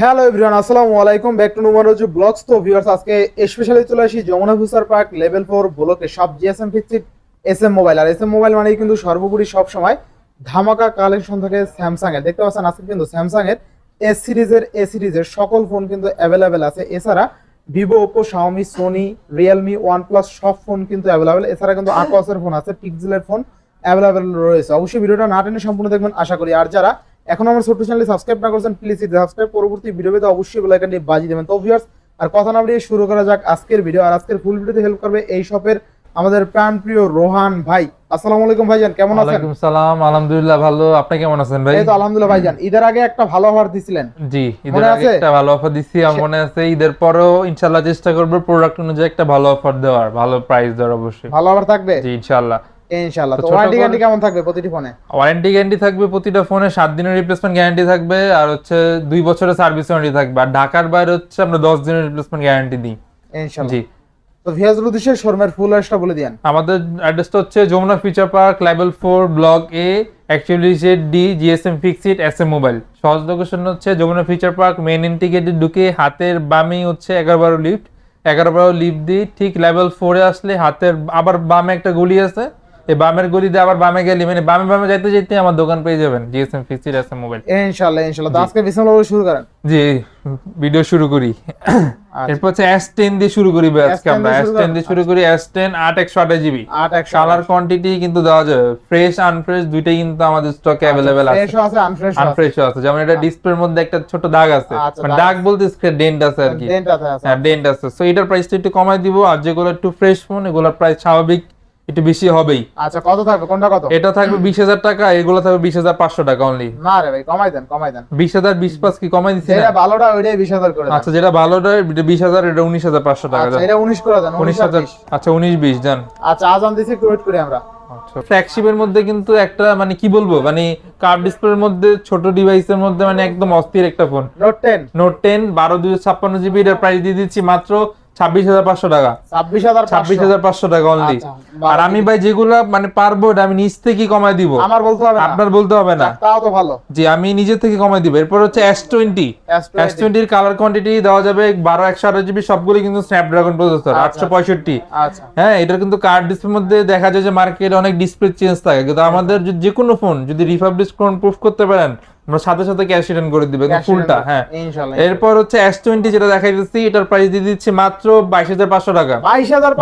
Hello everyone আসসালামু আলাইকুম। Back to Numaroz vlogs তো ভিউয়ার্স আজকে স্পেশালি চলে আসি Jamuna future park level four ব্লকে সব GSM fixed S M mobile আর এস এম মোবাইল মানে কিন্তু সর্বোপরি সব সময় ধামাকা কালেকশন থাকে স্যামসাং এর। দেখতে পাচ্ছেন, আজকে কিন্তু স্যামসাং এর এস সিরিজের এ সিরিজের সকল ফোন কিন্তু অ্যাভেলেবেল আছে। এছাড়া Vivo Oppo Xiaomi Sony Realme OnePlus সব ফোন কিন্তু অ্যাভেলেবেল এছাড়া কিন্তু আকোয়াসের ফোন আছে পিক্সেলের ফোন অ্যাভেলেবেল রয়েছে। অবশ্যই ভিডিওটা না টেনে সম্পূর্ণ দেখবেন, আশা করি। আর যারা এখন আমার ছোট্ট চ্যানেলে সাবস্ক্রাইব না করছেন প্লিজ সাবস্ক্রাইব পরবর্তী ভিডিও পেতে অবশ্যই বেল আইকনটি বাজিয়ে দেবেন। তো ভিউয়ার্স আর কথা না বাড়িয়ে শুরু করা যাক আজকের ভিডিও আর আজকের ফুল ভিডিওতে হেল্প করবে এই শপের আমাদের প্রাণপ্রিয় রোহান ভাই। আসসালামু আলাইকুম ভাইজান কেমন আছেন? ওয়ালাইকুম সালাম আলহামদুলিল্লাহ ভালো। আপনি কেমন আছেন ভাই? এই তো আলহামদুলিল্লাহ ভাইজান ঈদের আগে একটা ভালো অফার দিছিলেন। জি ঈদের আগে? একটা ভালো অফার দিচ্ছি আমার মনে আছে ঈদের পরেও ইনশাল্লাহ চেষ্টা করব প্রোডাক্ট অনুযায়ী একটা ভালো অফার দেওয়ার ভালো প্রাইস দেওয়ার অবশ্যই। ভালো অফার থাকবে? জি ইনশাল্লাহ ইনশাআল্লাহ। তো তো ওয়ারেন্টি করে- গ্যারান্টি কেমন থাকবে প্রতিটি ফোনে ওয়ারেন্টি গ্যারান্টি থাকবে প্রতিটা ফোনে সাত দিনের রিপ্লেসমেন্ট গ্যারান্টি থাকবে আর হচ্ছে দুই বছরের সার্ভিস ওয়ারেন্টি থাকবে। আর ঢাকার বাইরে হচ্ছে আমরা দশ দিনের রিপ্লেসমেন্ট গ্যারান্টি দিই। ইনশাআল্লাহ। জি। তো ভিয়াজুল উদ্দেশ্যে শোরুমের ফুল অ্যাড্রেসটা বলে দিয়েন। আমাদের অ্যাড্রেসটা হচ্ছে Jamuna future park level block A actually Z D GSM fixed S M mobile সহজ লোকেশন হচ্ছে যমুনা ফিচার পার্ক মেন ইন্টিগ্রেটে ঢুকে হাতের বামেই হচ্ছে এগারো বারো লিফট এগারো বারো লিফট দিয়ে ঠিক লেভেল ফোরে আসলে হাতের আবার বামে একটা গলি আছে। এই বামের গলি দিয়ে আবার বামে গেলে মানে বামে বামে যাইতে যেতে আমার দোকান পেয়ে যাবেন জিএসএম ফিক্সড এম মোবাইল। ইনশাআল্লাহ ইনশাআল্লাহ। তো আজকে বিসমিল্লাহ শুরু করেন। জি ভিডিও শুরু করি। আচ্ছা। এরপর হচ্ছে এস টেন দিয়ে শুরু করি আজকে আমরা। দিয়ে এস শুরু টেন করেন? দিয়ে শুরু করি এস টেন আট একশো আঠাশ জিবি। আট একশো কালার কোয়ান্টিটি কিন্তু দেওয়া যাবে। ফ্রেশ আনফ্রেশ দুইটাই কিন্তু আমাদের স্টকে অ্যাভেলেবেল আছে। ফ্রেশও আছে আনফ্রেশ আনফ্রেশ আছে। যেমন এটা ডিসপ্লের মধ্যে একটা ছোট দাগ আছে। আচ্ছা, মানে দাগ বলতে ডেন্ট আছে আর কি। ডেন্ট আছে আছে। হ্যাঁ ডেন্ট আছে। সো এটার প্রাইসটা একটু কমাই দিব। আর যেগুলো একটু ফ্রেশ ফোন এগুলোর প্রাইস স্বাভাবিক একটু বেশি হবেই। আচ্ছা কত থাকবে? কোনটা কত? এটা থাকবে বিশ হাজার টাকা এগুলো থাকবে বিশ হাজার পাঁচশো টাকা অনলি না রে ভাই কমাই দেন কমাই দেন। বিশ হাজার বিশ পাঁচ কি কমাই দিচ্ছি যেটা ভালোটা ওইটাই বিশ হাজার করে আচ্ছা যেটা ভালোটা বিশ হাজার এটা উনিশ হাজার পাঁচশো টাকা আচ্ছা এটা উনিশ করে দেন উনিশ হাজার আচ্ছা উনিশ বিশ জান। আচ্ছা আজান দিছি একটু ওয়েট করি আমরা। ফ্ল্যাগশিপের মধ্যে কিন্তু একটা মানে কি বলব মানে কার্ভ ডিসপ্লের মধ্যে ছোট ডিভাইসের মধ্যে মানে একদম অস্থির একটা phone note ten note ten বারো দুশো ছাপ্পান্ন জিবি এটার প্রাইস দিয়ে দিচ্ছি মাত্র ছাব্বিশ হাজার পাঁচশো টাকা। ছাব্বিশ হাজার ছাব্বিশ হাজার পাঁচশো টাকা অনলি আচ্ছা, আর আমি ভাই যেগুলা মানে পারব এটা আমি নিচ থেকে কমাই দিব। আমার বলতে হবে আপনার বলতে হবে না। তাও তো ভালো। জি আমি নিজে থেকে কমাই দিব। এরপর হচ্ছে এস টোয়েন্টি এস S20 টোয়েন্টির কালার কোয়ান্টিটি দেওয়া যাবে বারো একশো আঠাশ জিবি সবগুলো কিন্তু স্ন্যাপড্রাগন প্রসেসর আটশো পঁয়ষট্টি। আচ্ছা। হ্যাঁ এটার কিন্তু কার্ড ডিসপ্লের মধ্যে দেখা যায় যে মার্কেটে অনেক ডিসপ্লে চেঞ্জ থাকে। কিন্তু আমাদের যে- কোনো ফোন যদি রিফাবলিশ প্রুফ করতে পারেন আমরা সাথে সাথে ক্যাশ রিটার্ন করে দিবে ফুলটা হ্যাঁ। এরপর হচ্ছে এস টোয়েন্টি যেটা দেখাই দিচ্ছি এটার প্রাইস দিয়ে দিচ্ছি মাত্র বাইশ হাজার পাঁচশো টাকা। বাইশ হাজার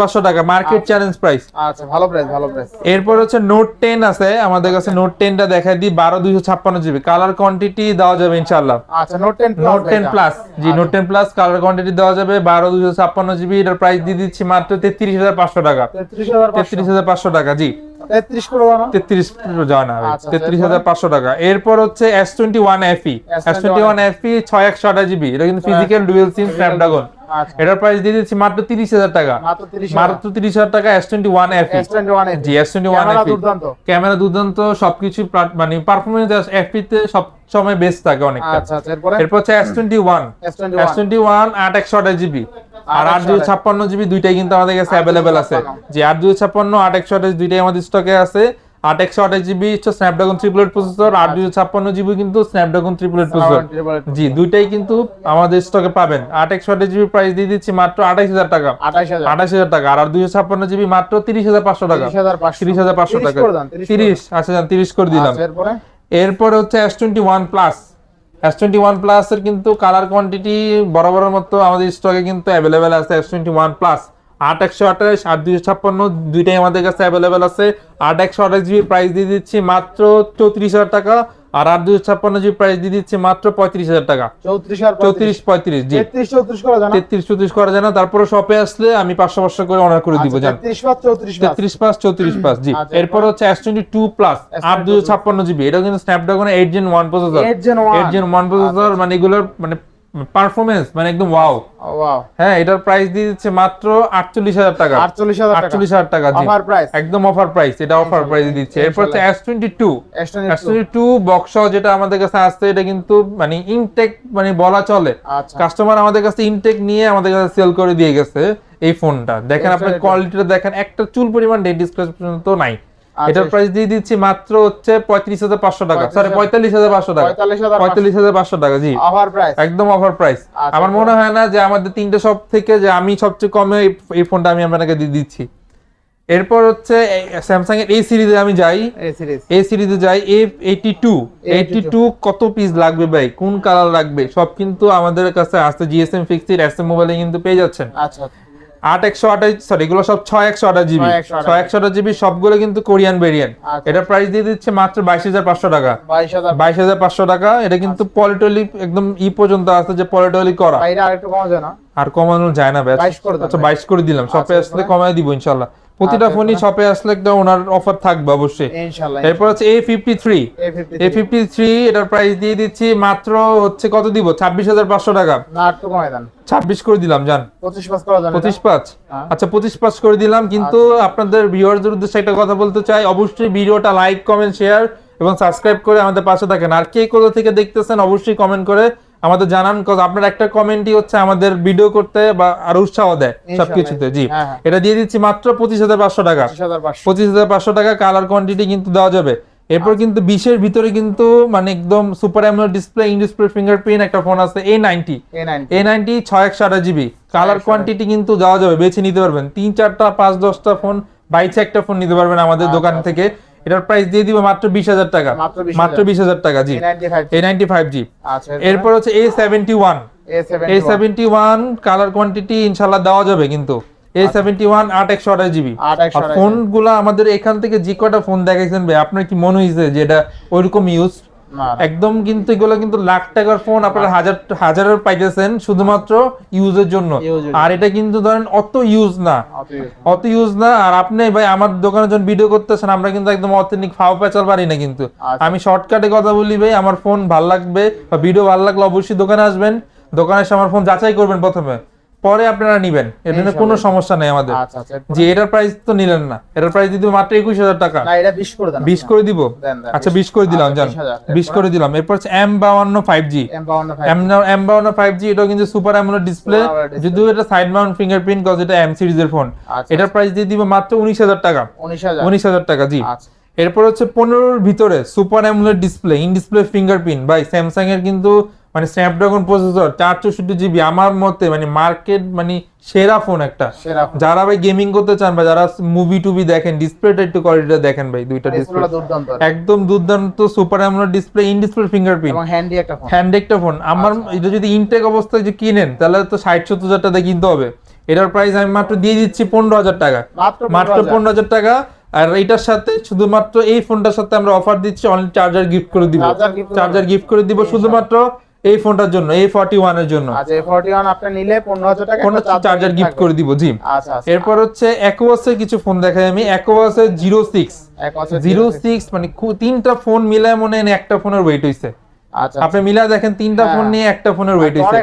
পাঁচশো। টাকা মার্কেট চ্যালেঞ্জ প্রাইস আচ্ছা ভালো প্রাইস ভালো প্রাইস এরপর হচ্ছে নোট টেন আছে আমাদের কাছে নোট টেনটা দেখাই দিই বারো দুইশো ছাপ্পান্ন জিবি কালার কোয়ান্টিটি দেওয়া যাবে ইনশাল্লাহ। আচ্ছা note ten note ten plus G note ten plus colour quantity দেওয়া যাবে বারো দুইশো ছাপ্পান্ন জিবি এটার প্রাইস দিয়ে দিচ্ছি মাত্র তেত্রিশ হাজার পাঁচশো টাকা। তেত্রিশ তেত্রিশ হাজার পাঁচশো টাকা জি। না না আচ্ছা, টাকা। এরপর হচ্ছে ওয়ান এফি ছয় একশো আঠাশ জিবি এটা কিন্তু ফিজিক্যাল ডুয়েল সিম স্ন্যাপড্রাগন এটার প্রাইস দিয়ে দিচ্ছি মাত্র তিরিশ হাজার টাকা। মাত্র তিরিশ হাজার। টাকা S twenty one FE S twenty G S twenty one camera FE দুর্দান্ত। ক্যামেরা দুর্দান্ত সবকিছু মানে পারফরমেন্স এফপি তে সব সময় বেস্ট থাকে অনেকটা। আচ্ছা আচ্ছা এরপরে? হচ্ছে S twenty one S twenty one আট একশো আঠাশ জিবি আর আট দুশো ছাপ্পান্ন জিবি দুইটাই কিন্তু আমাদের কাছে অ্যাভেলেবেল আছে। যে আট দুশো ছাপ্পান্ন আট একশো আঠাশ দুইটাই আমাদের স্টকে আছে। আট একশো আঠাশ জিবি হচ্ছে স্ন্যাপড্রাগন ট্রিপলেট প্রসেসর আট দুশো ছাপ্পান্ন জিবি কিন্তু স্ন্যাপড্রাগন ট্রিপলেট প্রসেসর জি দুইটাই কিন্তু আমাদের স্টকে পাবেন। আট একশো আঠাশ জিবি প্রাইস দিয়ে দিচ্ছি মাত্র আঠাশ হাজার টাকা। আঠাশ হাজার। টাকা। আর দুশো ছাপ্পান্ন জিবি মাত্র তিরিশ হাজার পাঁচশো টাকা। তিরিশ হাজার পাঁচশো। টাকা। তিরিশ আচ্ছা যান তিরিশ করে দিলাম। আচ্ছা, এরপরে? হচ্ছে S twenty one plus S twenty one plus এর কিন্তু কালার কোয়ান্টিটি বরাবরের মতো আমাদের স্টকে কিন্তু অ্যাভেলেবেল আছে এস টোয়েন্টি ওয়ান প্লাস আট একশো আঠাশ আট দুইশো ছাপ্পান্ন দুইটাই আমাদের কাছে অ্যাভেলেবেল আছে। আট একশো আঠাশ জিবি প্রাইস দিয়ে দিচ্ছি মাত্র চৌত্রিশ হাজার টাকা আর আট দুইশো ছাপ্পান্ন জিবি প্রাইস দিয়ে দিচ্ছি মাত্র পঁয়ত্রিশ হাজার টাকা। চৌত্রিশ পঁয়ত্রিশ। জি। তেত্রিশ চৌত্রিশ করে যায় না? তারপরে শপে আসলে আমি পাঁচশো পাঁচশো করে অনার করে দিব জান। তেত্রিশ পাঁচ চৌত্রিশ পাঁচ। জি। আচ্ছা, এরপর হচ্ছে এস টোয়েন্টি টু প্লাস আট দুশো ছাপ্পান্ন জিবি এটা কিন্তু Snapdragon eight gen one processor eight gen one processor মানে এগুলোর মানে পারফরমেন্স মানে একদম ওয়াও ওয়াও হ্যাঁ এটার প্রাইস দিয়ে দিচ্ছে মাত্র আটচল্লিশ হাজার টাকা। আটচল্লিশ হাজার টাকা। আটচল্লিশ হাজার টাকা জি। অফার প্রাইস একদম অফার প্রাইস এটা অফার প্রাইস দিচ্ছে। এরপর হচ্ছে S twenty two S S twenty two box যেটা আমাদের কাছে আসছে এটা কিন্তু মানে ইনটেক মানে বলা চলে। আচ্ছা। কাস্টমার আমাদের কাছে ইনটেক নিয়ে আমাদের কাছে সেল করে দিয়ে গেছে এই ফোনটা দেখেন আপনার এটা- কোয়ালিটিটা দেখেন একটা চুল পরিমাণ ডেট ডিসপ্লে পর্যন্ত নাই। এটার প্রাইস দিয়ে দিচ্ছি মাত্র হচ্ছে পঁয়ত্রিশ হাজার পাঁচশো টাকা। সরি পঁয়তাল্লিশ হাজার পাঁচশো টাকা। পঁয়তাল্লিশ হাজার পাঁচশো। টাকা জি। অফার প্রাইস একদম অফার প্রাইস আচ্ছা, আমার মনে হয় না যে আমাদের তিনটে শপ থেকে যে আমি সবচেয়ে কমে এই- ফোনটা আমি আপনাকে দিয়ে দিচ্ছি। এরপর হচ্ছে স্যামসাং এর এই সিরিজে আমি যাই। এই সিরিজে যাই F eighty two eighty two কত পিস লাগবে ভাই? কোন কালার লাগবে? সব কিন্তু আমাদের কাছে আসতে জিএসএম ফিক্সড এস এম মোবাইলে কিন্তু পেয়ে যাচ্ছেন। আচ্ছা। আট একশো আঠাশ সরি এগুলো সব ছয় একশো আঠাশ জিবি ছয় একশো আঠাশ জিবি সবগুলো কিন্তু কোরিয়ান ভেরিয়েন্ট আচ্ছা। এটার প্রাইস দিয়ে দিচ্ছে মাত্র বাইশ হাজার পাঁচশো টাকা। বাইশ হাজার পাঁচশো। টাকা এটা কিন্তু পলিটলি একদম ই পর্যন্ত আছে যে পলিটলি করা। আর কমানো যায় না? ব্যাস। 22 আচ্ছা বাইশ করে দিলাম। সব আচ্ছা, আসলে কমায় দিব ইনশাল্লাহ প্রতিটা আচ্ছা, ফোনই শপে আসলে একটা ওনার অফার থাকবে অবশ্যই। ইনশাআল্লাহ এরপর হচ্ছে A fifty three A fifty A fifty three এটার প্রাইস দিয়ে দিচ্ছি মাত্র হচ্ছে কত দিব? ছাব্বিশ হাজার পাঁচশো টাকা। না একটু কমাই দেন। ছাব্বিশ করে দিলাম জান। পঁচিশ পাস করা যাবে পঁচিশ পাঁচ। হ্যাঁ। আচ্ছা পঁচিশ পাঁচ করে দিলাম কিন্তু আপনাদের ভিউয়ারদের উদ্দেশ্যে একটা কথা বলতে চাই। অবশ্যই ভিডিওটা লাইক কমেন্ট শেয়ার এবং সাবস্ক্রাইব করে আমাদের পাশে থাকেন। আর কে কোথা থেকে দেখতেছেন অবশ্যই কমেন্ট করে আমাদের জানান কজ আপনার একটা কমেন্টই হচ্ছে আমাদের ভিডিও করতে বা আর উৎসাহ দেয় সবকিছুতে। জি। হ্যাঁ, হ্যাঁ। এটা দিয়ে দিচ্ছি মাত্র পঁচিশ হাজার পাঁচশো টাকা। পঁচিশ হাজার পাঁচশো। টাকা কালার কোয়ান্টিটি কিন্তু দেওয়া যাবে। এরপর কিন্তু বিশের ভিতরে কিন্তু মানে একদম super AMOLED display in display fingerprint একটা ফোন আছে A ninety A nine A ninety ছয় একশো আঠাশ জিবি কালার কোয়ান্টিটি কিন্তু দেওয়া যাবে বেছে নিতে পারবেন। তিন চারটা পাঁচ দশটা ফোন বাইছে একটা ফোন নিতে পারবেন আমাদের আচ্ছা, দোকান থেকে। এটার প্রাইস দিয়ে দিব মাত্র বিশ হাজার টাকা। মাত্র 20,000 বিশ হাজার টাকা জি। এ নাইনটি ফাইভ জি। আচ্ছা এরপর? হচ্ছে A seventy one A seven A seventy one colour quantity ইনশাল্লাহ দেওয়া যাবে কিন্তু। এ সেভেন্টি ওয়ান আট একশো আঠাশ জিবি। ফোনগুলা আমাদের এখান থেকে যে কটা ফোন দেখাইছেন ভাই আপনার কি মনে হয়েছে যে এটা ওইরকম ইউজ একদম কিন্তু এগুলো কিন্তু লাখ টাকার ফোন আপনারা হাজার হাজারের পাইতেছেন শুধুমাত্র ইউজের জন্য। আর এটা কিন্তু ধরেন অত ইউজ না। অত ইউজ না। আর আপনি ভাই আমার দোকানে যখন ভিডিও করতেছেন আমরা কিন্তু একদম অথেন্টিক ফাও পেঁচাল পারি না কিন্তু। আচ্ছা। আমি শর্টকাটে কথা বলি ভাই আমার ফোন ভালো লাগবে বা ভিডিও ভালো লাগলে অবশ্যই দোকানে আসবেন। দোকানে এসে আমার ফোন যাচাই করবেন প্রথমে। পরে আপনারা নিবেন। এটা নিয়ে কোনো সমস্যা নেই আমাদের। আচ্ছা আচ্ছা? যে এটার প্রাইস তো নিলেন না। এটার প্রাইস দিতে মাত্র একুশ হাজার টাকা। বিশ করে দিব? আচ্ছা বিশ। করে দিলাম আচ্ছা, জান। বিশ করে দিলাম। এরপর হচ্ছে এম বাউন্ন ফাইভ জি এম বাউন্ন ফাইভ জি এটাও কিন্তু সুপার অ্যামোলেড ডিসপ্লে যদিও এটা সাইড মাউন্ট ফিঙ্গারপ্রিন্ট কজ এটা এম সিরিজের ফোন এটার প্রাইস দিয়ে দিব মাত্র উনিশ হাজার টাকা। উনিশ হাজার। টাকা জি। এরপর হচ্ছে পনেরোর ভিতরে super AMOLED display in display fingerprint ভাই স্যামসাং এর কিন্তু মানে স্ন্যাপড্রাগন প্রসেসর চার চৌষট্টি জিবি আমার মতে মানে মার্কেট মানে সেরা ফোন একটা। যারা ভাই গেমিং করতে চান বা যারা মুভি টুবি দেখেন ডিসপ্লেটা একটু কোয়ালিটিটা দেখেন ভাই দুইটা ডিসপ্লে একদম দুর্দান্ত super AMOLED display in display fingerprint এবং হ্যান্ডি একটা ফোন হ্যান্ড একটা ফোন আমার আচ্ছা। এটা যদি ইনটেক অবস্থায় যে কিনেন তাহলে তো ষাট সত্তর হাজার টাকা কিনতে হবে। এটার প্রাইস আমি মাত্র দিয়ে দিচ্ছি পনেরো হাজার টাকা। মাত্র পনেরো হাজার। টাকা। আর এটার সাথে শুধুমাত্র এই ফোনটার সাথে আমরা অফার দিচ্ছি অনলি চার্জার গিফট করে দিব। চার্জার গিফট করে দিব। শুধুমাত্র এই ফোনটার জন্য এই ফর্টি ওয়ানের জন্য। আচ্ছা এ ফর্টি ওয়ান আপনি নিলে পনেরো হাজার টাকা কোন চার্জার গিফট করে দিব জি। আচ্ছা আচ্ছা। এরপর হচ্ছে অ্যাকোয়াসের কিছু ফোন দেখাই আমি। অ্যাকোয়াসের জিরো সিক্স জিরো সিক্স মানে তিনটা ফোন মিলায় মনে হয় একটা ফোনের ওয়েট হইছে। আচ্ছা আপনি মিলা দেখেন তিনটা হ্যাঁ। ফোন নিয়ে একটা ফোনের ওয়েট হইছে।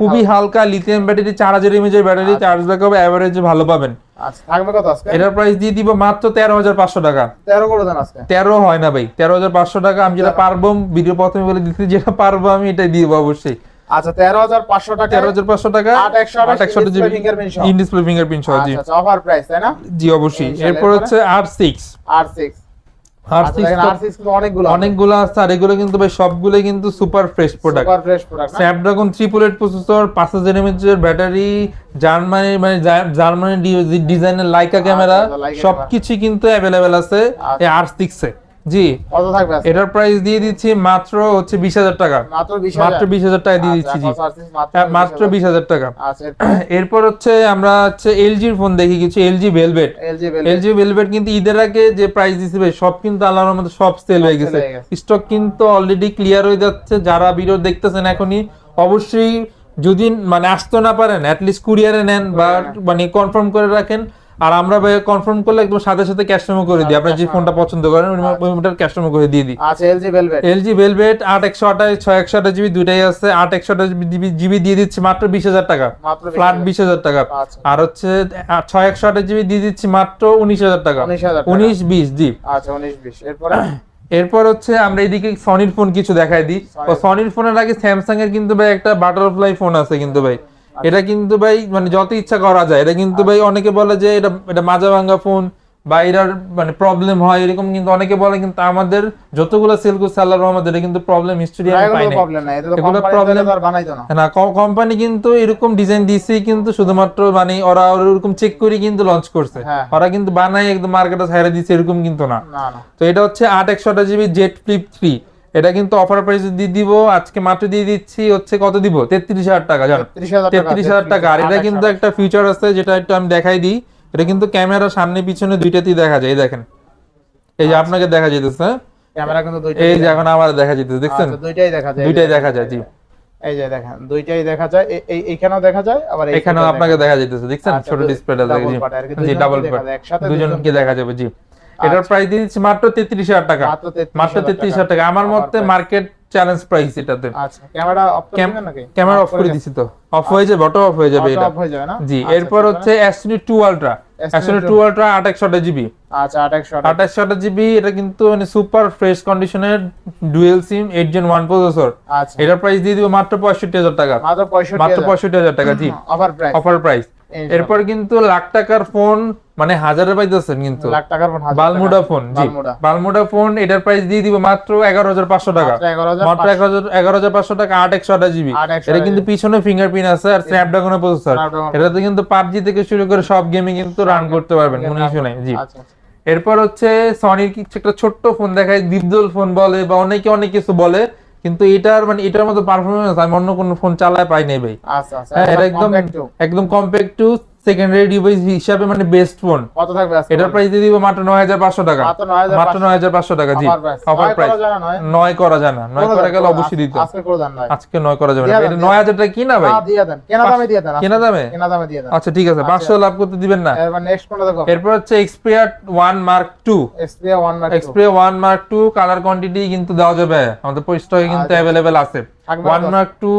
খুবই হালকা। লিথিয়াম ব্যাটারি চার হাজার এমএজের ব্যাটারি চার্জ ব্যাকআপ এভারেজে ভালো পাবেন। আচ্ছা থাকবে কত আজকে? এটার প্রাইস দিয়ে দিব মাত্র তেরো হাজার পাঁচশো টাকা। তেরো করে দেন আজকে। তেরো হয় না ভাই তেরো হাজার পাঁচশো টাকা আমি যেটা পারব ভিডিও প্রথমে বলে দিচ্ছি যেটা পারব আমি এটাই দিয়ে অবশ্যই। আচ্ছা তেরো হাজার পাঁচশো টাকা তেরো হাজার পাঁচশো টাকা আট একশো। ইন ডিসপ্লে ফিঙ্গারপ্রিন্ট সহ। জি। আচ্ছা আচ্ছা অফার প্রাইস তাই না? জি অবশ্যই। এরপর হচ্ছে আর সিক্স আর সিক্স অনেকগুলো অনেকগুলো আছে আর এগুলো কিন্তু ভাই সবগুলো কিন্তু super fresh product. Super fresh product Snapdragon triple eight processor পাঁচ হাজার এমএচ এর ব্যাটারি জার্মানি মানে জার্মানি ডিজাইনের লাইকা ক্যামেরা আচ্ছা, সবকিছু কিন্তু অ্যাভেলেবেল আছে আর সিক্স আর সিক্সে জি। কত থাকবে? এটার প্রাইস দিয়ে দিচ্ছি মাত্র হচ্ছে বিশ হাজার টাকা। মাত্র বিশ মাত্র বিশ হাজার টাকা দিয়ে দিচ্ছি জি। হ্যাঁ, মাত্র বিশ হাজার টাকা। আচ্ছা এরপর? হচ্ছে আমরা হচ্ছে এলজির ফোন দেখি কিছু LG Velvet LG LG Velvet কিন্তু ঈদের আগে যে প্রাইস দিছে সব কিন্তু আল্লাহর মধ্যে সব সেল হয়ে গেছে। হয়ে গেছে। স্টক কিন্তু অলরেডি ক্লিয়ার হয়ে যাচ্ছে। যারা ভিডিও দেখতেছেন এখনই অবশ্যই যদি মানে আসতে না পারেন অ্যাটলিস্ট কুরিয়ারে নেন বা মানে কনফার্ম করে রাখেন। আর আমরা ভাই কনফার্ম করলে একদম সাথে সাথে ক্যাশ মেমো করে দিই। আপনার যে ফোনটা পছন্দ করেন ওইটার ক্যাশ মেমো করে দিয়ে দিই। আচ্ছা এলজি ভেলভেট এলজি ভেলভেট আট একশো আঠাশ ছয় একশো আঠাশ জিবি দুইটাই আছে। আট একশো আঠাশ জিবি দিয়ে দিচ্ছি মাত্র বিশ হাজার টাকা। মাত্র ফ্ল্যাট বিশ হাজার টাকা। আচ্ছা। আর হচ্ছে ছয় একশো আঠাশ জিবি দিয়ে দিচ্ছি মাত্র উনিশ হাজার টাকা। 19,000 টাকা। উনিশ বিশ জি। আচ্ছা উনিশ বিশ। এরপরে? এরপর হচ্ছে আমরা এদিকে সনির ফোন কিছু দেখাই দিই। সনির ফোনের আগে স্যামসাং এর কিন্তু ভাই একটা বাটারফ্লাই ফোন আছে কিন্তু ভাই। এটা কিন্তু ভাই মানে যত ইচ্ছা করা যায়। এটা কিন্তু ভাই অনেকে বলে যে এটা এটা মাজা ভাঙ্গা ফোন বা এরার মানে প্রবলেম হয় এরকম কিন্তু অনেকে বলে কিন্তু আমাদের যতগুলো সেল করছে আল্লাহর রহমতে এটা কিন্তু প্রবলেম হিস্ট্রি আমি পাই প্রবলেম তো এগুলো বানাইতো না। না কোম্পানি কিন্তু এরকম ডিজাইন দিয়েছে কিন্তু শুধুমাত্র মানে ওরা ওরকম চেক করে কিন্তু লঞ্চ করছে। হ্যাঁ। ওরা কিন্তু বানায় একদম মার্কেটে ছাইরা দিয়েছে এরকম কিন্তু না। না না। তো এটা হচ্ছে আট একশো জিবি জেট ফ্লিপ থ্রি এটা কিন্তু অফার প্রাইস দিয়ে দিব আজকে মাত্র দিয়ে দিচ্ছি হচ্ছে কত দিব? তেত্রিশ হাজার টাকা জানো। 33000 টাকা তেত্রিশ হাজার টাকা। আর এটা কিন্তু একটা ফিচার আছে যেটা একটু আমি দেখাই দিই। এটা কিন্তু ক্যামেরা সামনে পিছনে দুইটাতেই দেখা যায় এই দেখেন। এই যে আপনাকে দেখা যেতেছে? ক্যামেরা কিন্তু এই যে এখন আমার দেখা যেতেছে দেখছেন? আচ্ছা, দুইটাই দেখা যায় দুইটাই দেখা যায় জি। এই যে দেখেন দুইটাই দেখা যায়। এই- এই এইখানেও দেখা যায় আবার এখানেও আপনাকে দেখা যেতেছে দেখছেন? আচ্ছা, ছোট ডিসপ্লেটা double জি। ডাবল দেখা যায়, একসাথে দুজনকে দেখা যাবে জি। এটার প্রাইস দিয়ে দিচ্ছি মাত্র তেত্রিশ হাজার টাকা। মাত্র 33,000 তেত্রিশ হাজার টাকা। আমার মতে মার্কেট চ্যালেঞ্জ প্রাইস এটাতে। আচ্ছা ক্যামেরা অফ করে নাকি? ক্যামেরা অফ করে দিছি তো। অফ হয়ে যাবে অটো অফ হয়ে যাবে এটা। off হয়ে যাবে না? জি আচ্ছা, এরপর আচ্ছা, হচ্ছে S22 two ultra S22 S22 two ultra আট একশো জিবি আচ্ছা 2800 আঠাশ জিবি এটা কিন্তু মানে সুপার ফ্রেশ কন্ডিশনের dual SIM eight gen one processor আচ্ছা। এটার প্রাইস দিয়ে দিব মাত্র পঁয়ষট্টি হাজার টাকা। মাত্র 65 মাত্র পঁয়ষট্টি হাজার টাকা জি। অফার প্রাইস অফার প্রাইস এরপর কিন্তু লাখ টাকার ফোন মানে হাজারে পাইতেছেন কিন্তু। লাখ টাকার ফোন বালমুডা ফোন জি। বালমুডা। ফোন এটার প্রাইস দিয়ে দিব মাত্র এগারো হাজার পাঁচশো টাকা। মাত্র 11500 এগারো হাজার পাঁচশো টাকা আট একশো আঠাশ জিবি। এটা কিন্তু পিছনে ফিঙ্গারপ্রিন্ট আছে আর স্ন্যাপড্রাগনের প্রসেসর এটাতে কিন্তু পাবজি থেকে শুরু করে সব গেমে কিন্তু রান করতে পারবেন কোনো ইস্যু নাই জি। আচ্ছা আচ্ছা। এরপর হচ্ছে সনির কিছু একটা ছোট্ট ফোন দেখায় দীপদল ফোন বলে বা অনেকে অনেক কিছু বলে। কিন্তু এটার মানে এটার মতো পারফরমেন্স আমি অন্য কোনো ফোন চালায় পাই নাই ভাই। আচ্ছা আচ্ছা হ্যাঁ এটা একদম একদম কম্প্যাক্ট টু সেকেন্ডারি ডিভাইস হিসাবে মানে বেস্ট ফোন কত থাকবে আজকে? এটার প্রাইস দিয়ে দিব মাত্র 9500 টাকা। মাত্র 9500 টাকা। জি। অফার প্রাইস নয় করা জানা না নয়? করা গেল অবশ্যই দিতে আজকে করে দেন নয় আজকে নয় করা যাবে না। এটা 9000 টাকা কি না ভাই? হ্যাঁ দিয়ে দেন কেনা দামে দিয়ে দেন কেনা দামে? কেনা দামে দিয়ে দেন আচ্ছা ঠিক আছে। আচ্ছা। 500 লাভ করতে দিবেন না। এবার নেক্সট কোনটা দেখো। এরপর হচ্ছে Xperia 1 Mark 2 Xperia 1 Mark 2 Xperia 1 Mark 2 colour quantity কিন্তু দেওয়া যাবে। আমাদের স্টকে কিন্তু আচ্ছা। अवेलेबल আছে। 1 Mark 2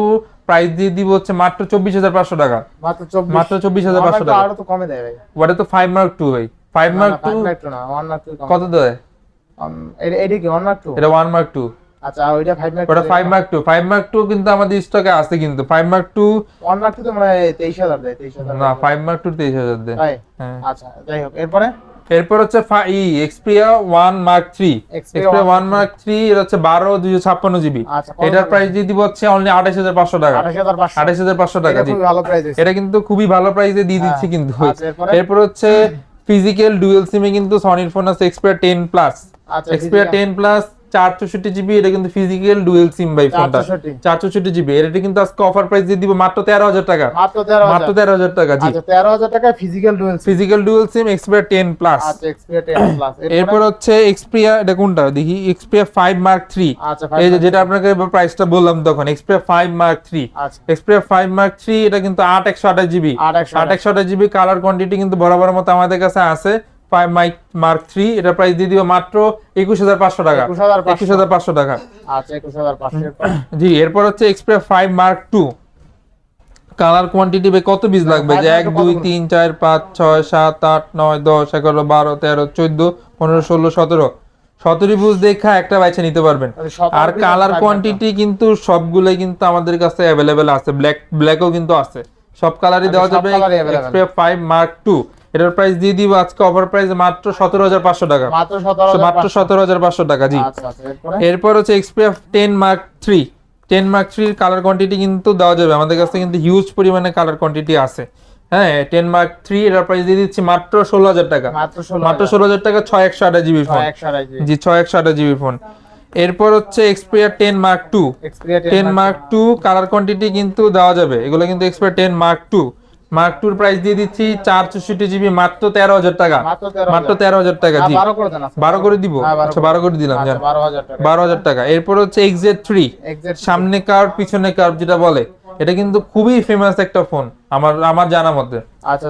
প্রাইস দিয়ে দিব হচ্ছে মাত্র চব্বিশ হাজার পাঁচশো টাকা। মাত্র 24 মাত্র 24,500 টাকা। আরও তো কমে দেয় ভাই। ওটা তো ফাইভ মার্ক টু ভাই? ফাইভ মার্ক টু 1 মার্ক 2 না 1 মার্ক 2 কত দেয়? এটা এটা কি 1 মার্ক 2 এটা ওয়ান মার্ক টু আচ্ছা ওইটা 5 মার্ক ওটা five mark two five mark two কিন্তু আমাদের স্টকে আছে কিন্তু। ফাইভ মার্ক টু 1 মার্ক 2 তো মানে 23000 দেয় 23000 না ফাইভ মার্ক টু তেইশ হাজার দেয়। হ্যাঁ। আচ্ছা যাই হোক এরপরে? এরপর হচ্ছে ই Xperia one mark three Xperia 1 one mark three এটা হচ্ছে বারো দুইশো ছাপ্পান্ন জিবি আচ্ছা, এটার প্রাইস দিয়ে দিব হচ্ছে অনলি আঠাশ হাজার পাঁচশো টাকা। 28500 আঠাশ হাজার পাঁচশো টাকা এটা কিন্তু খুবই ভালো প্রাইসে দিয়ে দিচ্ছি হ্যাঁ, কিন্তু। আচ্ছা, এরপর? হচ্ছে ফিজিক্যাল ডুয়েল সিমে কিন্তু সনির ফোন আছে Xperia ten plus Xperia ten plus চার চৌষট্টি জিবি এটা কিন্তু ফিজিক্যাল ডুয়েল সিম ভাই ফোনটা 464 চার চৌষট্টি জিবি এটা কিন্তু আজকে অফার প্রাইস দিয়ে দিব মাত্র তেরো হাজার টাকা। মাত্র 13000 তেরো হাজার টাকা জি। আচ্ছা 13000 টাকা physical dual physical dual SIM plus আচ্ছা এক্সপিয়া 10 প্লাস এরপর? হচ্ছে এক্সপিরিয়া এটা কোনটা? দেখি এক্সপিরিয়া ফাইভ মার্ক থ্রি এই যে যেটা আপনাকে প্রাইসটা বললাম তখন Xperia five mark three Xperia five mark three এটা কিন্তু আট একশো আঠাশ জিবি 8 আট একশো আঠাশ জিবি কালার কোয়ান্টিটি কিন্তু বরাবর মতো আমাদের কাছে আছে। মাইক মার্ক থ্রি এটা প্রাইস দিয়ে দিব মাত্র একুশ হাজার পাঁচশো টাকা। 21,500 একুশ হাজার পাঁচশো টাকা। আচ্ছা 21500 এরপর। জি এরপর হচ্ছে Xperia five mark two colour quantity কত পিস লাগবে? যে এক দুই তিন চার পাঁচ ছয় সাত আট নয় দশ এগারো বারো তেরো চোদ্দ পনেরো ষোলো সতেরো। সতেরো বুঝ দেখা একটা বাইছে নিতে পারবেন। আর কালার কোয়ান্টিটি কিন্তু সবগুলোই কিন্তু আমাদের কাছে অ্যাভেলেবেল আছে। ব্ল্যাক ব্ল্যাকও কিন্তু আছে। সব কালারই দেওয়া যাবে। এক্সপ্রিয়া ফাইভ মার্ক টু এটার প্রাইস দিয়ে দিব আজকে অফার প্রাইস মাত্র সতেরো হাজার পাঁচশো টাকা। মাত্র 17000 মাত্র সতেরো হাজার পাঁচশো টাকা জি। আচ্ছা আচ্ছা এরপর? হচ্ছে Xperia ten mark three ten mark থ্রির কালার কোয়ান্টিটি কিন্তু দেওয়া যাবে। আমাদের কাছে কিন্তু হিউজ পরিমাণে কালার কোয়ান্টিটি আছে। হ্যাঁ টেন মার্ক থ্রি এটার প্রাইস দিয়ে দিচ্ছি মাত্র ষোলো হাজার টাকা। মাত্র 16 মাত্র ষোলো হাজার টাকা ছয় একশো আঠাশ জিবি ফোন। 128 জি ছয় একশো আঠাশ জিবি ফোন। এরপর হচ্ছে Xperia ten mark two ten mark two colour quantity কিন্তু দেওয়া যাবে। এগুলো কিন্তু Xperia ten mark two mark টুর প্রাইস দিয়ে দিচ্ছি চার চৌষট্টি জিবি মাত্র তেরো হাজার টাকা। মাত্র তেরো হাজার। টাকা জি। 12 করে দেন আজকে। বারো করে দিব? হ্যাঁ, আচ্ছা। বারো করে দিলাম আচ্ছা জান 12000 টাকা। বারো হাজার টাকা। এরপর হচ্ছে এক্সেট থ্রি সামনে কার্ভ পিছনে কার্ভ যেটা বলে এটা কিন্তু খুবই ফেমাস একটা ফোন আমার আমার জানা মতে। আচ্ছা?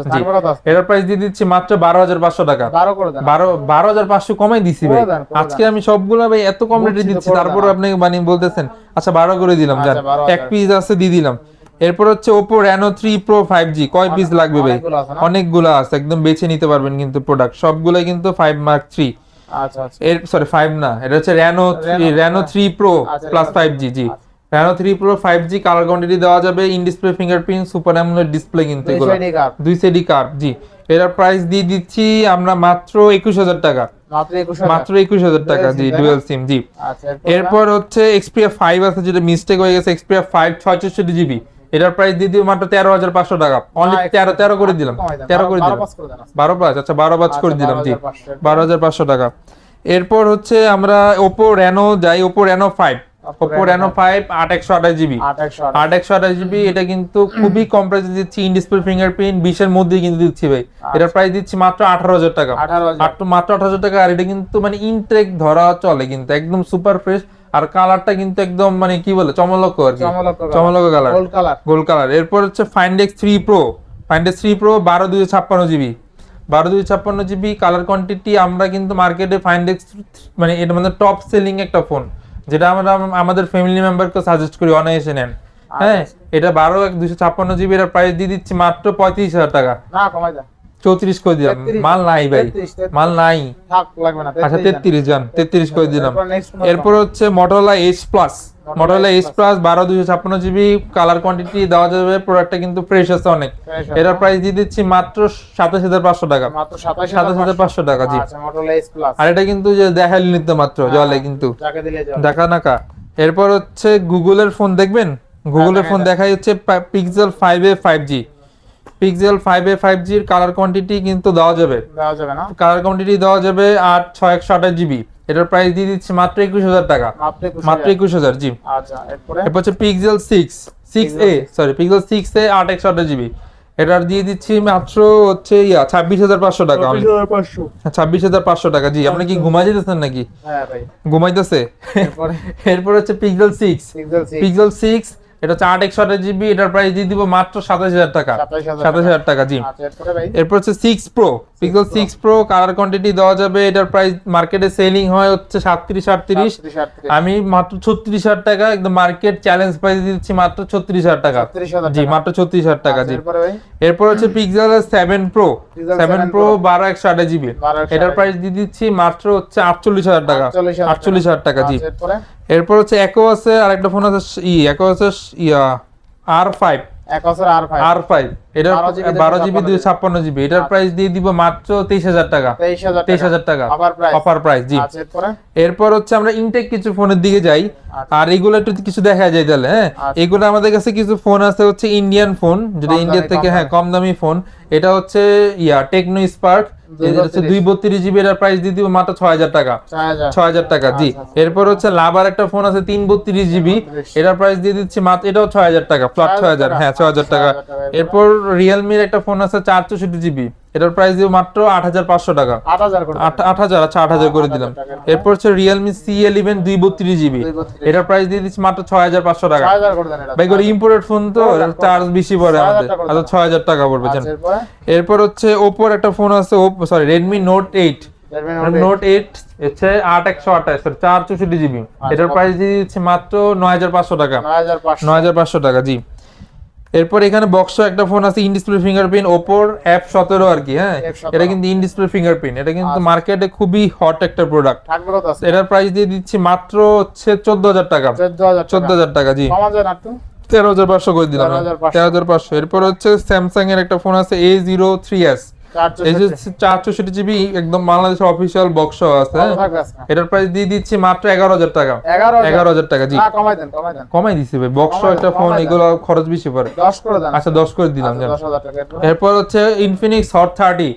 এটার প্রাইস দিয়ে দিচ্ছি মাত্র বারো হাজার পাঁচশো টাকা। 12 করে বারো বারো হাজার পাঁচশো কমাই দিছি ভাই। আজকে আমি সবগুলো ভাই এত কম রেটে দিচ্ছি তারপর আপনি মানে বলতেছেন আচ্ছা বারো করে দিলাম জান আচ্ছা, 12,000 এক পিস আছে দিয়ে দিলাম। এরপর হচ্ছে Oppo Reno three pro five G কয় পিস লাগবে ভাই? অনেকগুলো আছে একদম বেছে নিতে পারবেন কিন্তু প্রোডাক্ট সবগুলোই কিন্তু ফাইভ মার্ক থ্রি এর সরি ফাইভ না এটা হচ্ছে র্যানো হ্যাঁ। Three pro plus Reno five G. জি Reno three pro five G colour quantity দেওয়া যাবে in display fingerprint super AMOLED display কিন্তু এগুলো। দুই সেডি কার্ভ জি। এটার প্রাইস দিয়ে দিচ্ছি আমরা মাত্র একুশ হাজার টাকা। মাত্র একুশ হাজার। টাকা জি? ডুয়েল সিম জি। আচ্ছা এরপর হচ্ছে এক্সপিয়া ফাইভ আছে যেটা মিস্টেক হয়ে গেছে এক্সপিয়া ফাইভ ছয়ষট্টি জিবি এটার প্রাইস দিয়ে দিব মাত্র তেরো হাজার পাঁচশো টাকা। অনলি না, তেরো তেরো করে দিলাম। কমাই দেন, তেরো করে দিলাম। আজকে। বারো পাঁচ আচ্ছা বারো পাঁচ করে আচ্ছা, দিলাম জি। 12,500 বারো হাজার পাঁচশো টাকা। এরপর হচ্ছে আমরা ওপো রেনো যাই Oppo Reno five Oppo Oppo Reno Reno five আট একশো আঠাশ জিবি। আট একশো আঠাশ। জিবি এটা কিন্তু খুবই কম প্রাইসে দিচ্ছি ইন ডিসপ্লে ফিঙ্গারপ্রিন্ট বিশের মধ্যে কিন্তু দিচ্ছি ভাই। এটার প্রাইস দিচ্ছি মাত্র আঠারো হাজার টাকা। মাত্র আঠারো হাজার টাকা আর এটা কিন্তু মানে ইনটেক ধরা চলে কিন্তু একদম সুপার ফ্রেশ আর কালারটা কিন্তু একদম মানে কি বলে চমলক আর কি। চমলক colour gold colour gold colour এরপর হচ্ছে Find X three pro Find X three pro বারো দুই ছাপ্পান্ন জিবি বারো দুই ছাপ্পান্ন জিবি কালার কোয়ান্টিটি আমরা কিন্তু মার্কেটে ফাইন্ডেক্স মানে এটা মানে টপ সেলিং একটা ফোন যেটা আমরা আমাদের ফ্যামিলি মেম্বারকে সাজেস্ট করি অনায়াসে নেন। হ্যাঁ? এটা বারো এক দুশো ছাপ্পান্ন জিবি এর প্রাইস দিয়ে দিচ্ছি মাত্র পঁয়ত্রিশ হাজার টাকা। না কমাই চৌত্রিশ করে দিলাম। 33 মাল নাই ভাই। 33, 33 মাল নাই। আচ্ছা তেত্রিশ জান তেত্রিশ করে দিলাম। এরপর হচ্ছে Motorola H plus Motorola H plus বারো দুশো ছাপ্পান্ন জিবি কালার কোয়ান্টিটি দেওয়া যাবে প্রোডাক্টটা কিন্তু ফ্রেশ আছে অনেক। এটার প্রাইস দিয়ে দিচ্ছি মাত্র সাতাশ হাজার পাঁচশো টাকা। সাতাশ হাজার পাঁচশো টাকা জি। আচ্ছা মোটরলা আর এটা কিন্তু যে দেখালি নিতে মাত্র জলে কিন্তু। দেখা নাকা এরপর হচ্ছে গুগলের ফোন দেখবেন? গুগলের ফোন দেখাই হচ্ছে Pixel five A five G Pixel five A five জির কালার কোয়ান্টিটি কিন্তু দেওয়া যাবে। দেওয়া যাবে না। কালার কোয়ান্টিটি দেওয়া যাবে আট ছয় একশো আঠাশ জিবি এটার প্রাইস দিয়ে দিচ্ছি মাত্র একুশ হাজার টাকা। মাত্র একুশ মাত্র হাজার। একুশ হাজার জি। আচ্ছা এরপরে? হচ্ছে Pixel six six A sorry Pixel six A আট একশো আঠাশ জিবি এটার দিয়ে দিচ্ছি মাত্র হচ্ছে ইয়া ছাব্বিশ হাজার পাঁচশো টাকা। চব্বিশ হাজার পাঁচশো। ছাব্বিশ হাজার পাঁচশো টাকা জি। আপনি কি ঘুমাই যেতেছেন নাকি? হ্যাঁ ভাই। ঘুমাইতেছে? এরপরে? এরপর হচ্ছে Pixel six Pixel six Pixel six এটা হচ্ছে আট একশো আঠাশ জিবি এটার প্রাইস দিয়ে দিব মাত্র সাতাশ হাজার টাকা। সাতাশ হাজার টাকা জি। আচ্ছা এরপরে হচ্ছে six pro Pixel six pro colour quantity দেওয়া যাবে এটার প্রাইস মার্কেটে সেলিং হয় হচ্ছে সাতত্রিশ আটত্রিশ। আমি মাত্র ছত্রিশ হাজার টাকা একদম মার্কেট চ্যালেঞ্জ প্রাইস দিচ্ছি মাত্র ছত্রিশ হাজার টাকা। জি মাত্র ছত্রিশ হাজার টাকা আচ্ছা, জি এরপরে ভাই? এরপর হচ্ছে Pixel seven pro Pixel seven 7 pro Pro বারো একশো আঠাশ জিবি। এটার প্রাইস দিয়ে দিচ্ছি মাত্র হচ্ছে আটচল্লিশ হাজার টাকা। 48,000 আটচল্লিশ হাজার টাকা। জি। আচ্ছা, এরপরে হচ্ছে একো আছে আর একটা ফোন আছে ই একো আছে ইয়া আর ফাইভ একো আছে আর ফাইভ আর ফাইভ এটার 12 জিবি দুই ছাপ্পান্ন জিবি। এটার প্রাইস দিয়ে দিব মাত্র তেইশ হাজার টাকা। তেইশ হাজার তেইশ হাজার টাকা। অফার প্রাইস জি। আচ্ছা এরপর? হচ্ছে আমরা ইনটেক কিছু ফোনের দিকে যাই। আচ্ছা। আর এগুলো একটু কিছু দেখা যায় তাহলে হ্যাঁ? আচ্ছা। এগুলো আমাদের কাছে কিছু ফোন আছে হচ্ছে ইন্ডিয়ান ফোন যেটা কম ইন্ডিয়া থেকে হ্যাঁ কম দামি ফোন এটা হচ্ছে ইয়া টেকনো স্পার্ক এটা হচ্ছে 232 দুই বত্রিশ জিবি এটার প্রাইস দিয়ে দিব মাত্র ছয় হাজার টাকা। ছয় হাজার। টাকা জি। এরপর হচ্ছে লাভার একটা ফোন আছে তিন বত্রিশ জিবি। 32 এটার প্রাইস দিয়ে দিচ্ছি মাত্র এটাও ছয় হাজার টাকা ফ্ল্যাট ছয় হাজার হ্যাঁ ছয় হাজার টাকা। এরপর রিয়েলমির একটা ফোন আছে চার চৌষট্টি জিবি এটার প্রাইস দিব মাত্র আট হাজার পাঁচশো টাকা। আট হাজার আচ্ছা আট হাজার করে দিলাম। এরপর হচ্ছে রিয়েলমি সি ইলেভেন দুই বত্রিশ জিবি 232 এটার প্রাইস দিয়ে দিচ্ছি মাত্র ছয় হাজার পাঁচশো টাকা। ছয় হাজার করে দেন এটা। ভাই করে ইম্পোর্টেড ফোন তো চার্জ বেশি পড়ে 6,000 আমাদের। আচ্ছা ছয় হাজার টাকা পড়বে আচ্ছা এরপর? হচ্ছে ওপোর একটা ফোন আছে Oppo sorry Redmi note eight Redmi Note note eight হচ্ছে আট একশো আঠাশ চার চৌষট্টি জিবি এটার প্রাইস দিয়ে দিচ্ছে মাত্র নয় হাজার পাঁচশো টাকা। নয় হাজার পাঁচশো টাকা জি। এরপর এখানে বক্স একটা ফোন আছে ইন ডিসপ্লে ফিঙ্গারপ্রিন্ট ওপোর অ্যাপ সতেরো আর কি হ্যাঁ? এটা কিন্তু ইন ডিসপ্লে ফিঙ্গারপ্রিন্ট এটা কিন্তু মার্কেটে খুবই হট একটা প্রোডাক্ট এটার প্রাইস দিয়ে দিচ্ছি মাত্র হচ্ছে চোদ্দ হাজার টাকা। চোদ্দ হাজার টাকা। জি। তেরো হাজার পাঁচশো করে দিলাম। তেরো হাজার পাঁচশো। এরপর হচ্ছে স্যামসাং এর একটা ফোন আছে এ জিরো থ্রি এস এই যে জিবি একদম বাংলাদেশের অফিসিয়াল বক্স আছে কত? থাকবে আজকে এটার প্রাইস দিয়ে দিচ্ছি মাত্র এগারো হাজার টাকা। এগারো এগারো হাজার টাকা জি। কমাই দেন কমাই দেন। ভাই বক্স একটা ফোন এগুলো খরচ বেশি পড়ে। দশ আচ্ছা দশ করে দিলাম জান। দশ হাজার টাকা এরপর? হচ্ছে Infinix hot thirty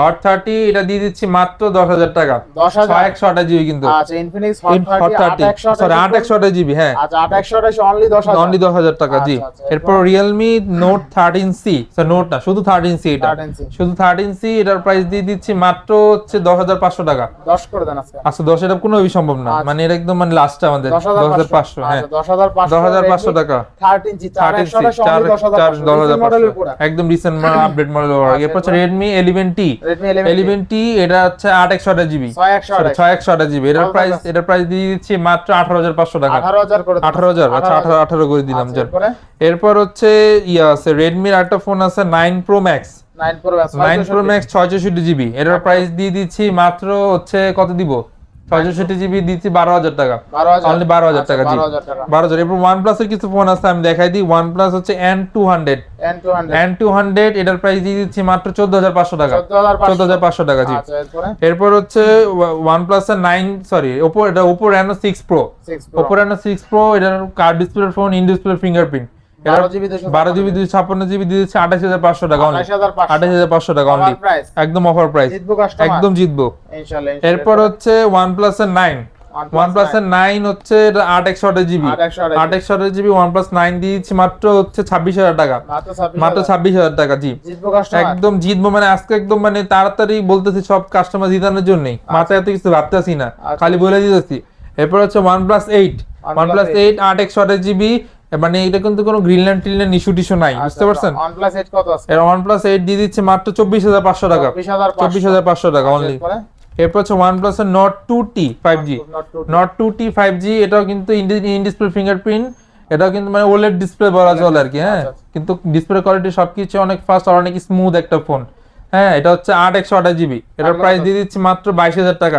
hot thirty এটা দিয়ে দিচ্ছি মাত্র দশ হাজার টাকা। দশ হাজার। ছয় একশো আঠাশ জিবি কিন্তু। আচ্ছা হট থার্টি সরি আট একশো আঠাশ জিবি। হ্যাঁ। আচ্ছা অনলি দশ হাজার। টাকা জি। আচ্ছা, এরপর? Realme note thirteen C note না শুধু থার্টিন সি এটা। শুধু থার্টিন সি এটার প্রাইস দিয়ে দিচ্ছি মাত্র হচ্ছে দশ হাজার পাঁচশো টাকা। দশ করে দেন আচ্ছা দশ এটা কোনো সম্ভব না। আচ্ছা। মানে এটা একদম মানে লাস্ট আমাদের দশ হাজার পাঁচশো। হ্যাঁ। আচ্ছা, দশ হাজার পাঁচশো হাজার পাঁচশো টাকা। থার্টিন জি চার দশ হাজার পাঁচশো। একদম রিসেন্ট আপডেট মডেল এরপর হচ্ছে রেডমি টি ইলেভেন টি এটা হচ্ছে আট একশো আঠাশ জিবি ছয় একশো আঠাশ। জিবি এটার প্রাইস? এটার প্রাইস দিয়ে দিচ্ছি মাত্র আঠারো হাজার পাঁচশো টাকা। আঠারো হাজার আচ্ছা আঠারো আঠারো করে দিলাম আচ্ছা, এরপর? হচ্ছে ইয়া আছে রেডমির একটা ফোন আছে নাইন প্রো ম্যাক্স প্রাইস দিয়ে দিচ্ছি মাত্র হচ্ছে কত দিব? ছয়ষট্টি জিবি দিচ্ছি বারো হাজার টাকা। অনলি হাজার। টাকা জি বারো হাজার টাকা। বারো হাজার। এরপর ওয়ান প্লাসের কিছু ফোন আছে আমি দেখাই দিই। হচ্ছে N two hundred N two hundred N two hundred এটার প্রাইস দিয়ে দিচ্ছি মাত্র চোদ্দ হাজার পাঁচশো টাকা। চোদ্দ হাজার চোদ্দ হাজার পাঁচশো টাকা জি। আচ্ছা এরপর? হচ্ছে এর সরি এটা এটার card display phone in display fingerprint বারো জিবি দুশো বারো জিবি দুইশো ছাপ্পান্ন জিবি দিয়ে দিচ্ছে আঠাশ হাজার পাঁচশো টাকা আঠাশ হাজার পাঁচশো। আঠাশ হাজার পাঁচশো টাকা অনলি। একদম অফার প্রাইস একদম জিতবো। এরপর হচ্ছে ওয়ান প্লাস এর নাইন ওয়ান প্লাস এর নাইন হচ্ছে আট একশো আঠাশ জিবি। আট একশো আঠাশ আট একশো আঠাশ জিবি ওয়ান প্লাস নাইন দিয়েছি মাত্র হচ্ছে ছাব্বিশ হাজার টাকা। মাত্র ছাব্বিশ হাজার। টাকা জি। একদম জিতবো মানে আজকে একদম মানে তাড়াতাড়ি বলতেছি সব কাস্টমার জিতানোর জন্যই। মাথায় এত কিছু ভাবতেছি না। আচ্ছা। খালি বলে দিতেছি। এরপর হচ্ছে one plus eight one plus eight আট একশো আঠাশ জিবি মানে এটা কিন্তু কোনো গ্রিনল্যান্ড টিনল্যান্ড ইস্যু টিস্যু নাই আচ্ছা, বুঝতে পারছেন? প্লাস এইট কত আছে? এর প্লাস এইট দিয়ে দিচ্ছে মাত্র চব্বিশ হাজার পাঁচশো টাকা। চব্বিশ হাজার চব্বিশ হাজার পাঁচশো টাকা অনলি এরপর? হচ্ছে প্লাস এর too- Nord two T five G এটাও কিন্তু ইন ডিসপ্লে ফিঙ্গারপ্রিন্ট এটাও কিন্তু মানে ওলেড ডিসপ্লে বলা চলে আর কি হ্যাঁ? আচ্ছা, আচ্ছা। কিন্তু ডিসপ্লে কোয়ালিটি সবকিছু অনেক ফাস্ট আর অনেক স্মুথ একটা ফোন হ্যাঁ এটা হচ্ছে আট একশো আঠাশ জিবি এটার প্রাইস দিয়ে দিচ্ছি মাত্র বাইশ হাজার টাকা।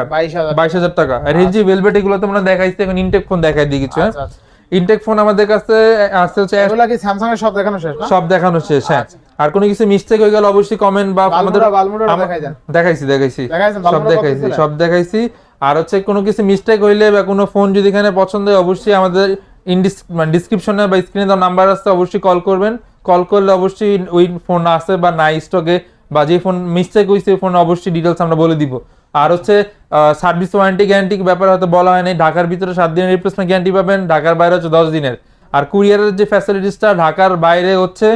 বাইশ হাজার টাকা। আর এই যে ভেলভেট এগুলো তো আমরা দেখাইছি এখন ইনটেক ফোন দেখাই দিয়ে কিছু হ্যাঁ? আচ্ছা, আচ্ছা। ইনটেক ফোন আমাদের কাছে আসতে হচ্ছে এগুলা কি স্যামসাং এর সব দেখানো শেষ না? সব দেখানো শেষ হ্যাঁ। আর কোনো কিছু মিস্টেক হয়ে গেলে অবশ্যই কমেন্ট বা আমাদের দেখাইছি দেখাইছি। সব দেখাইছি সব দেখাইছি। আর হচ্ছে কোনো কিছু মিস্টেক হইলে বা কোনো ফোন যদি এখানে পছন্দ হয় অবশ্যই আমাদের ডিসক্রিপশনে বা স্ক্রিনে দেওয়া নাম্বার আছে অবশ্যই কল করবেন। কল করলে অবশ্যই ওই ফোন আছে বা নাই স্টকে বা যে ফোন মিস্টেক হয়েছে ফোন অবশ্যই ডিটেলস আমরা বলে দিব। আর হচ্ছে সার্ভিস ওয়ারেন্টি গ্যারান্টি ব্যাপারে হয়তো বলা হয়নি। ঢাকার ভিতরে সাত দিনের রিপ্লেসমেন্ট গ্যারান্টি পাবেন ঢাকার বাইরে হচ্ছে দশ দিনের। আর কুরিয়ারের যে ফ্যাসিলিটিসটা ঢাকার বাইরে হচ্ছে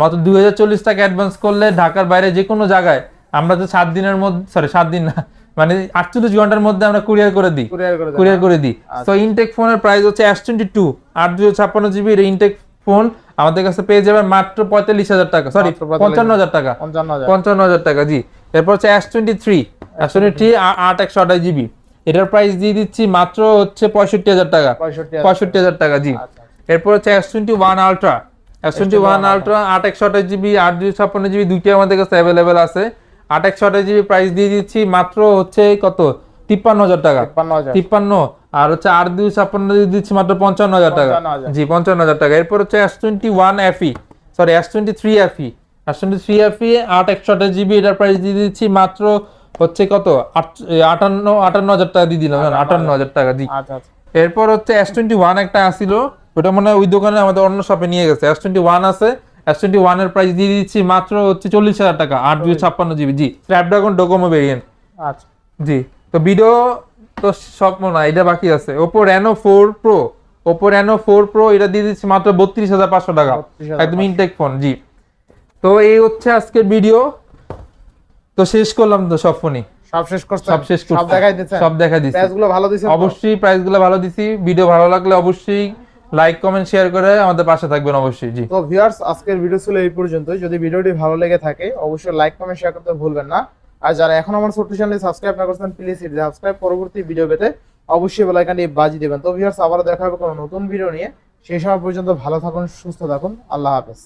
মাত্র দুই হাজার চল্লিশ টাকা অ্যাডভান্স করলে ঢাকার বাইরে যে কোনো জায়গায় আমরা তো সাত দিনের মধ্যে সরি সাত দিন না মানে আটচল্লিশ ঘণ্টার মধ্যে আমরা কুরিয়ার করে দিই। কুরিয়ার কুরিয়ার করে দিই। তো ইনটেক ফোনের প্রাইস হচ্ছে এস টোয়েন্টি টু আট দুশো ছাপ্পান্ন জিবি ইনটেক ফোন আমাদের কাছে পেয়ে যাবেন মাত্র পঁয়তাল্লিশ হাজার টাকা সরি পঞ্চান্ন হাজার টাকা। পঞ্চান্ন হাজার। টাকা জি। এরপর হচ্ছে এস টোয়েন্টি থ্রি থ্রি আট একশো আঠাশ জিবি। এটার প্রাইস দিয়ে দিচ্ছি মাত্র হচ্ছে পঁয়ষট্টি হাজার টাকা। পঁয়ষট্টি হাজার টাকা জি। আচ্ছা এরপর হচ্ছে S twenty one ultra S twenty one ultra আট একশো আঠাশ জিবি আট দুশো ছাপ্পান্ন জিবি দুইটাই আমাদের কাছে অ্যাভেলেবেল আছে। আট একশো আঠাশ জিবি প্রাইস দিয়ে দিচ্ছি মাত্র হচ্ছে কত? তিপ্পান্ন হাজার টাকা। তিপ্পান্ন আর হচ্ছে আট দুই ছাপ্পান্ন দিচ্ছি মাত্র পঞ্চান্ন হাজার টাকা। জি পঞ্চান্ন হাজার টাকা। এরপর হচ্ছে S twenty one FE sorry S twenty three FE S twenty three FE আট একশো আঠাশ জিবি এটার প্রাইস দিয়ে দিচ্ছি মাত্র হচ্ছে কত? আটান্ন আটান্ন হাজার টাকা দিয়ে দিলাম আটান্ন হাজার টাকা জি আচ্ছা আচ্ছা। এরপর হচ্ছে এস টোয়েন্টি ওয়ান একটা আসছিল ওটা মনে হয় ওই দোকানে আমাদের অন্য শপে নিয়ে গেছে। এস টোয়েন্টি ওয়ান আছে এস টোয়েন্টি ওয়ানের প্রাইস দিয়ে দিচ্ছি মাত্র হচ্ছে চল্লিশ হাজার টাকা আট দুই ছাপ্পান্ন জিবি। জি স্ন্যাপড্রাগন ডোকোমো ভেরিয়েন্ট আচ্ছা। জি তো ভিডিও তো সব মনে হয় এটা বাকি আছে। Oppo Reno four pro Oppo Reno four pro এটা দিয়ে দিচ্ছি মাত্র বত্রিশ হাজার পাঁচশো টাকা। 32,500 একদম ইনটেক ফোন জি। তো এই হচ্ছে আজকের ভিডিও তো শেষ করলাম তো সব ফোনই। সব শেষ করছেন? সব শেষ সব দেখাই দিচ্ছেন? সব দেখা দিচ্ছি। প্রাইসগুলো ভালো দিছেন তো? অবশ্যই প্রাইসগুলো ভালো দিছি। ভিডিও ভালো লাগলে অবশ্যই লাইক কমেন্ট শেয়ার করে আমাদের পাশে থাকবেন অবশ্যই জি। তো ভিউয়ার্স আজকের ভিডিও ছিল এই পর্যন্তই। যদি ভিডিওটি ভালো লেগে থাকে অবশ্যই লাইক কমেন্ট শেয়ার করতে ভুলবেন না। আর যারা এখন আমার ছোট্ট চ্যানেলে সাবস্ক্রাইব না করছেন প্লিজ সাবস্ক্রাইব পরবর্তী ভিডিও পেতে অবশ্যই বেল আইকনটি বাজি দেবেন। তো ভিউয়ার্স আবার দেখা হবে কোনো নতুন ভিডিও নিয়ে। সেই সময় পর্যন্ত ভালো থাকুন সুস্থ থাকুন। আল্লাহ হাফেজ।